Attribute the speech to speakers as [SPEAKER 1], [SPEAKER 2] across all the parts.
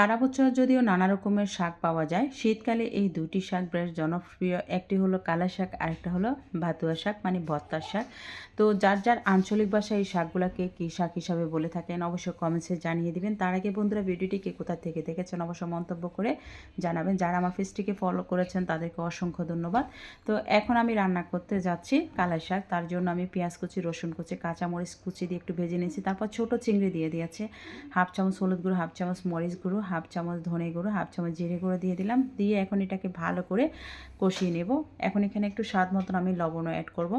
[SPEAKER 1] সারা বছর যদিও নানা রকমের শাক পাওয়া যায়, শীতকালে এই দুটি শাক বেশ জনপ্রিয়। একটি হলো কালা শাক, আরেকটা হলো ভাতুয়া শাক মানে ভত্তার শাক। তো যার যার আঞ্চলিক ভাষায় এই শাকগুলোকে কী শাক হিসাবে বলে থাকেন অবশ্যই কমেন্টসে জানিয়ে দিবেন। তার আগে বন্ধুরা ভিডিওটি কে কোথা থেকে দেখেছেন অবশ্য মন্তব্য করে জানাবেন। যারা আমার ফেসটিকে ফলো করেছেন, তাদেরকে অসংখ্য ধন্যবাদ। তো এখন আমি রান্না করতে যাচ্ছি কালাই শাক। তার জন্য আমি পেঁয়াজ কুচি, রসুন কুচি, কাঁচামরিচ কুচি দিয়ে একটু ভেজে নিয়েছি। তারপর ছোট চিংড়ি দিয়ে দিয়েছে। হাফ চামচ হলুদ গুঁড়ো, হাফ চামচ মরিচ গুঁড়ো হাফ চামচ ধনে গুঁড়ো, হাফ চামচ জিরে গুঁড়ো দিয়ে দিলাম। দিয়ে এখন এটাকে ভালো করে কষিয়ে নেব। এখন এখানে একটু স্বাদ মতন আমি লবণও অ্যাড করব।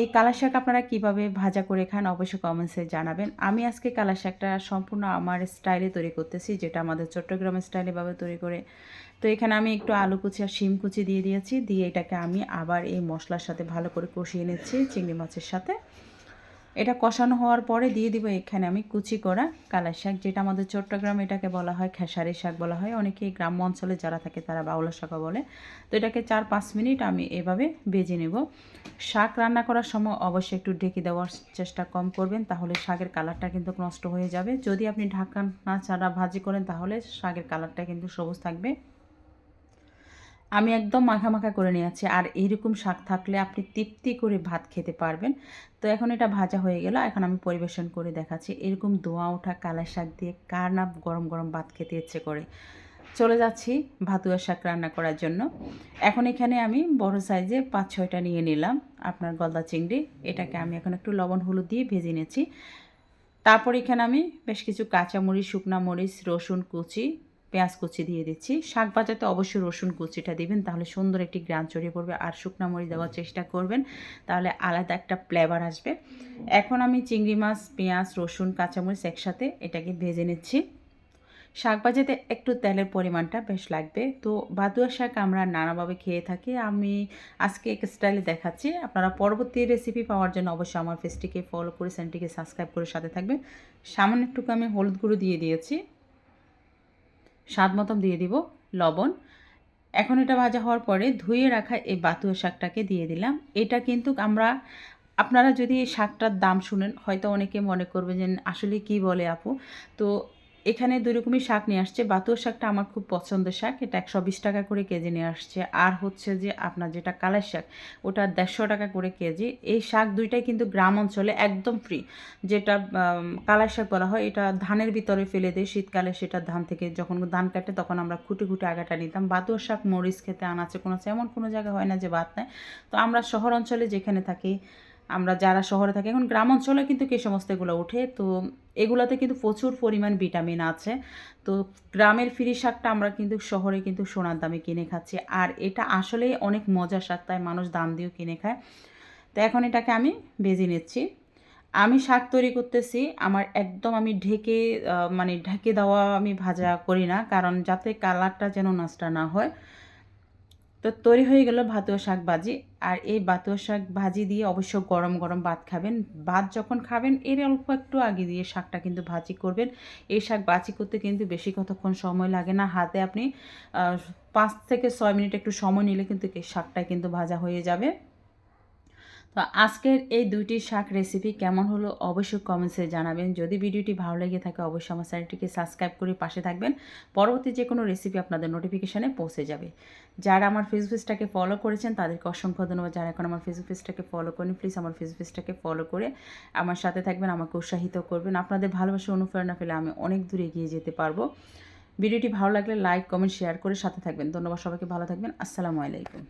[SPEAKER 1] এই কালা শাক আপনারা কীভাবে ভাজা করে খান অবশ্যই কমেন্টসে জানাবেন। আমি আজকে কালা শাকটা সম্পূর্ণ আমার স্টাইলে তৈরি করতেছি, যেটা আমাদের চট্টগ্রামের স্টাইলেভাবে তৈরি করে। তো এখানে আমি একটু আলু কুচি আর শিম কুচি দিয়ে দিয়েছি। দিয়ে এটাকে আমি আবার এই মশলার সাথে ভালো করে কষিয়ে নিচ্ছি, চিংড়ি মাছের সাথে। এটা কষানো হওয়ার পরে দিয়ে দিব এখানে আমি কুচি করা কালার শাক, যেটা আমাদের চট্টগ্রাম এটাকে বলা হয় খেসারি শাক বলা হয়। অনেকে গ্রাম্য অঞ্চলে যারা থাকে তারা বাউলা শাকও বলে। তো এটাকে চার পাঁচ মিনিট আমি এভাবে বেজে নেব। শাক রান্না করার সময় অবশ্যই একটু ঢেকে দেওয়ার চেষ্টা কম করবেন, তাহলে শাকের কালারটা কিন্তু নষ্ট হয়ে যাবে। যদি আপনি ঢাকা না ছাড়া ভাজি করেন, তাহলে শাকের কালারটা কিন্তু সবুজ থাকবে। আমি একদম মাখা মাখা করে নিয়েছি আর এইরকম শাক থাকলে আপনি তৃপ্তি করে ভাত খেতে পারবেন। তো এখন এটা ভাজা হয়ে গেল। এখন আমি পরিবেশন করে দেখাচ্ছি। এরকম ধোঁয়া ওঠা কালা শাক দিয়ে কার না গরম গরম ভাত খেতে ইচ্ছে করে। চলে যাচ্ছি ভাতুয়া শাক রান্না করার জন্য। এখন এখানে আমি বড় সাইজে পাঁচ ছয়টা নিয়ে নিলাম আপনার গলদা চিংড়ি। এটাকে আমি এখন একটু লবণ হলুদ দিয়ে ভেজে নিয়েছি। তারপর এখানে আমি বেশ কিছু কাঁচামরিচ, শুকনা মরিচ, রসুন কুচি পেঁয়াজ কুচি দিয়ে দিচ্ছি। শাক ভাজাতে অবশ্যই রসুন কুচিটা দিবেন, তাহলে সুন্দর একটি গ্রান ছড়িয়ে পড়বে আর শুকনা মরিচ দেওয়ার চেষ্টা করবেন, তাহলে আলাদা একটা ফ্লেভার আসবে। এখন আমি চিংড়ি মাছ, পেঁয়াজ, রসুন, কাঁচামরিচ একসাথে এটাকে ভেজে নিচ্ছি। শাক ভাজাতে একটু তেলের পরিমাণটা বেশ লাগবে। তো বাদুয়া শাক আমরা নানাভাবে খেয়ে থাকি। আমি আজকে এক স্টাইলে দেখাচ্ছি। আপনারা পরবর্তী রেসিপি পাওয়ার জন্য অবশ্যই আমার ফেসটিকে ফলো করে চ্যানেলটিকে সাবস্ক্রাইব করে সাথে থাকবেন। সামান্য একটুকু আমি হলুদ গুঁড়ো দিয়ে দিয়েছি। স্বাদ মতন দিয়ে দিব, লবণ। এখন এটা ভাজা হওয়ার পরে ধুয়ে রাখা এই বাতুয়া শাকটাকে দিয়ে দিলাম। এটা কিন্তু আমরা, আপনারা যদি এই শাকটার দাম শুনেন, হয়তো অনেকে মনে করবে যে আসলে কি বলে আপু? তো এখানে দুই রকমই শাক নিয়ে আসছে। বাতুয়া শাকটা আমার খুব পছন্দের শাক। এটা একশো বিশ টাকা করে কেজি নিয়ে আসছে। আর হচ্ছে যে আপনার যেটা কালার শাক, ওটা দেড়শো টাকা করে কেজি। এই শাক দুইটাই কিন্তু গ্রাম অঞ্চলে একদম ফ্রি যেটা কালার শাক বলা হয়, এটা ধানের ভিতরে ফেলে দেয় শীতকালে সেটা ধান থেকে যখন ধান কাটে তখন আমরা খুঁটে খুঁটে আগাটা নিতাম। বাতুয়া শাক মরিচ খেতে আনাচে কোনো, এমন কোনো জায়গা হয় না যে বাদ নেয়। তো আমরা শহর অঞ্চলে যেখানে থাকি আমরা যারা শহরে থাকি, এখন গ্রাম অঞ্চলে কিন্তু কে সমস্ত এগুলো ওঠে? তো এগুলোতে কিন্তু প্রচুর পরিমাণ ভিটামিন আছে। তো গ্রামের ফিরি শাকটা আমরা কিন্তু শহরে কিন্তু সোনার দামে কিনে খাচ্ছি। আর এটা আসলেই অনেক মজার শাক, তাই মানুষ দাম দিয়েও কিনে খায়। তো এখন এটাকে আমি বেজে নিচ্ছি। আমি শাক তৈরি করতেছি, আমার একদম আমি ঢেকে মানে ঢেকে দেওয়া আমি ভাজা করি না, কারণ যাতে কালারটা যেন নষ্ট না হয়। তো তৈরি হয়ে গেল ভাতুয়া শাক ভাজি আর এই ভাতুয়া শাক ভাজি দিয়ে অবশ্য গরম গরম ভাত খাবেন। ভাত যখন খাবেন, এর অল্প একটু আগে দিয়ে শাকটা কিন্তু ভাজি করবেন। এই শাক ভাজি করতে কিন্তু বেশি কতক্ষণ সময় লাগে না। হাতে আপনি পাঁচ থেকে ছয় মিনিট একটু সময় নিলে কিন্তু শাকটা কিন্তু ভাজা হয়ে যাবে। তো আজকের এই দুইটি শাক রেসিপি কেমন হলো অবশ্যই কমেন্টসে জানাবেন। যদি ভিডিওটি ভালো লেগে থাকে, অবশ্যই আমার চ্যানেলটিকে সাবস্ক্রাইব করে পাশে থাকবেন। পরবর্তী যে কোনো রেসিপি আপনাদের নোটিফিকেশানে পৌঁছে যাবে। যারা আমার ফেসবুকটাকে ফলো করেছেন, তাদেরকে অসংখ্য ধন্যবাদ। যারা এখন আমার ফেসবুক পেজটাকে ফলো করেন প্লিজ আমার ফেসবুক পেজটাকে ফলো করে আমার সাথে থাকবেন, আমাকে উৎসাহিত করবেন। আপনাদের ভালোবাসা, অনুপ্রেরণা পেলে আমি অনেক দূরে এগিয়ে যেতে পারব। ভিডিওটি ভালো লাগলে লাইক কমেন্ট শেয়ার করে সাথে থাকবেন। ধন্যবাদ সবাইকে, ভালো থাকবেন। আসসালামু আলাইকুম।